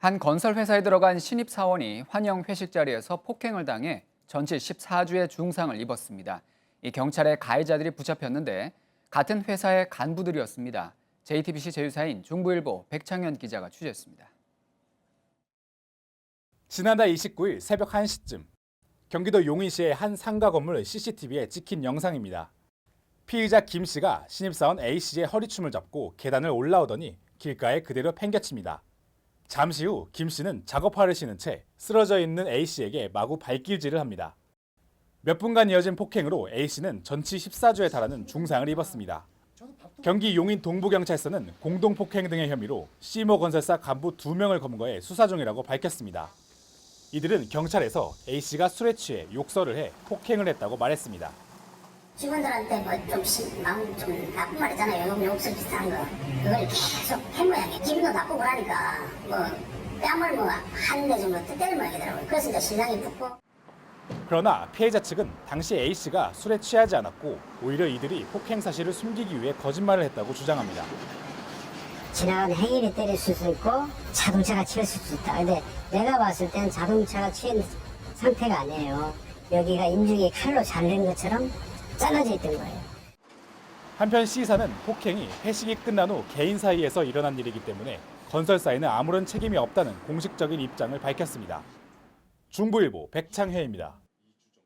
한 건설 회사에 들어간 신입 사원이 환영 회식 자리에서 폭행을 당해 전치 14주의 중상을 입었습니다. 이 경찰에 가해자들이 붙잡혔는데 같은 회사의 간부들이었습니다. JTBC 제휴사인 중부일보 백창현 기자가 취재했습니다. 지난달 29일 새벽 1시쯤 경기도 용인시의 한 상가 건물 CCTV에 찍힌 영상입니다. 피의자 김 씨가 신입사원 A 씨의 허리춤을 잡고 계단을 올라오더니 길가에 그대로 팽개칩니다. 잠시 후 김 씨는 작업화를 신은 채 쓰러져 있는 A 씨에게 마구 발길질을 합니다. 몇 분간 이어진 폭행으로 A 씨는 전치 14주에 달하는 중상을 입었습니다. 경기 용인 동부경찰서는 공동폭행 등의 혐의로 C모 건설사 간부 2명을 검거해 수사 중이라고 밝혔습니다. 이들은 경찰에서 A 씨가 술에 취해 욕설을 해 폭행을 했다고 말했습니다. 직원들한테 뭐좀 마음 좀 나쁜 말 있잖아요. 욕, 욕설 비슷한 거. 그걸 계속 해 모양이에요. 기분도 나쁘고 그러니까 뭐 뺨을 뭐 한 대 정도 때리는 모양이더라고요. 그래서 이제 신랑이 붙고 그러나 피해자 측은 당시 A 씨가 술에 취하지 않았고 오히려 이들이 폭행 사실을 숨기기 위해 거짓말을 했다고 주장합니다. 지나가는 행인이 때릴 수도 있고 자동차가 치였을 수 있다. 근데 내가 봤을 땐 자동차가 취한 상태가 아니에요. 여기가 인중이 칼로 자른 것처럼 잘라져 있던 거예요. 한편 C사는 폭행이 회식이 끝난 후 개인 사이에서 일어난 일이기 때문에 건설사에는 아무런 책임이 없다는 공식적인 입장을 밝혔습니다. 중부일보 백창혜입니다.